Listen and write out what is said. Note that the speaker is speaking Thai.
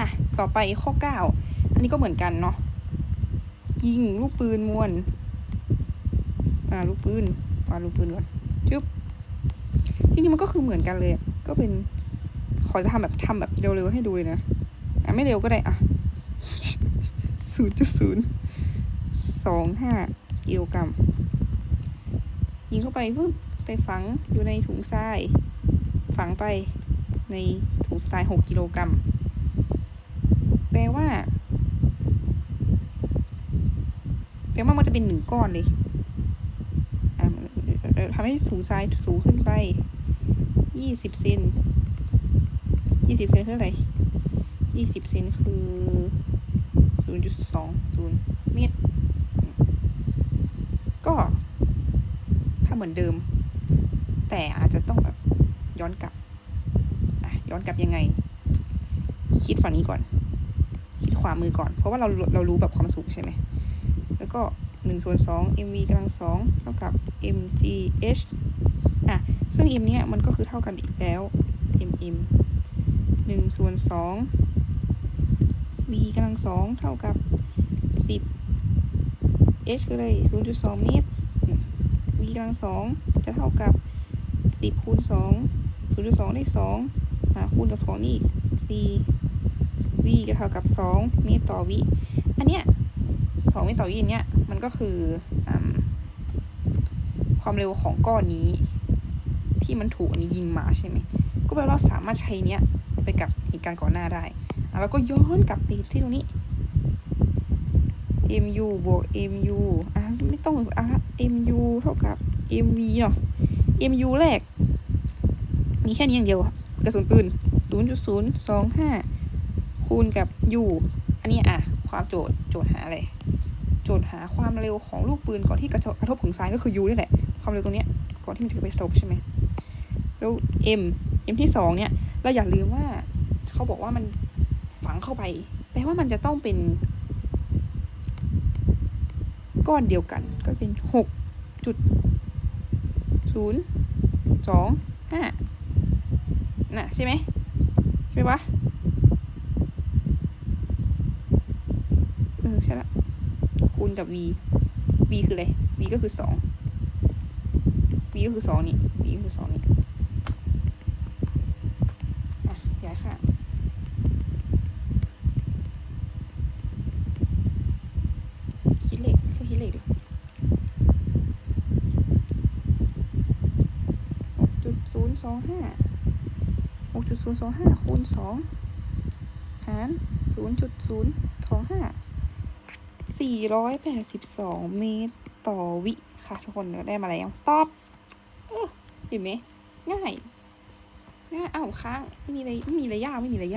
อะ ต่อไปข้อเก้าอันนี้ก็เหมือนกันเนาะ ยิงลูกปืนมวน อ่า ลูกปืนวาดลูกปืนก่อนจึ๊บจริงๆมันก็คือเหมือนกันเลย ก็เป็น ขอจะทำแบบทำแบบเร็วๆให้ดูเลยนะ อะไม่เร็วก็ได้ อะศูนย์จุดศูนย์สองห้ากิโลกรัม ยิงเข้าไปปุ๊บไปฝังอยู่ในถุงทราย ฝังไปในถุงทรายหกกิโลกรัม แปลว่า แปลว่ามันจะเป็นหนึ่งก้อนเลยทำให้ถุงทรายสูงขึ้นไปยี่สิบเซนยี่สิบเซนคืออะไรยี่สิบเซนคือศูนย์จุดสองศูนย์เมตร ก็ถ้าเหมือนเดิม แต่อาจจะต้องแบบย้อนกลับอะย้อนกลับยังไง คิดฝั่งนี้ก่อน ขวามือก่อน เพราะว่าเราเรารู้แบบความสูงใช่ไหม แล้วก็1ส่วน2 mv กำลัง2เท่ากับ mgh อะ ซึ่ง m เนี่ยมันก็คือเท่ากันอีกแล้ว mm 1ส่วน2 v กำลัง2เท่ากับ 10 h ก็เลย 0.2 เมตร v กำลัง2จะเท่ากับ 10คูณ2 0.2 ได้2อ่คูณกับ2นี่อีก4 วีก็เท่ากับ 2 เมตรต่อวิ อันเนี้ยสองเมตรต่อวิเนี้ยมันก็คืออความเร็วของก้อนนี้ ที่มันถูกอันนี้ยิงมาใช่ไหม ก็แปลว่าสามารถใช้เนี้ยไปกับเหตุการณ์ก่อนหน้าได้ แล้วก็ย้อนกลับไปที่ตรงนี้ mu บวก mu อะไม่ต้องอะ mu เท่ากับ mv เนาะ mu แรก มีแค่นี้อย่างเดียวกระสุนปืน 0.025 คูณกับ u อันนี้อะความโจทย์โจทย์หาอะไรโจทย์หาความเร็วของลูกปืนก่อนที่กระกระทบถึงทรายก็คือ u นี่แหละความเร็วตรงเนี้ยก่อนที่มันจะไปกระทบใช่ไหมแล้ว m m ที่สองเนี่ยเราอย่าลืมว่าเขาบอกว่ามันฝังเข้าไปแปลว่ามันจะต้องเป็น ก้อนเดียวกัน ก็เป็นหกจุดศูนย์สองห้าน่ะใช่ไหมใช่ปะเอ อใช่ละคูณกับ v v คืออะไร v ก็คือสอง v ก็คือสองนี่ v ก็คือสองนี่อะย้ายค่ะคิดเลขคือคิดเลขดิหกจุดศูนย์สองห้าหกจุดศูนย์สองห้าคูณสองหารศูนย์จุดศูนย์สองห้า สี่ร้อยแปดสิบสองเมตรต่อวิค่ะ ทุกคนได้มาแล้วตอบเออเห็นไหมง่ายง่ายอ้าวค้างไม่มีอะไรไม่มีระยะไม่มีระยะ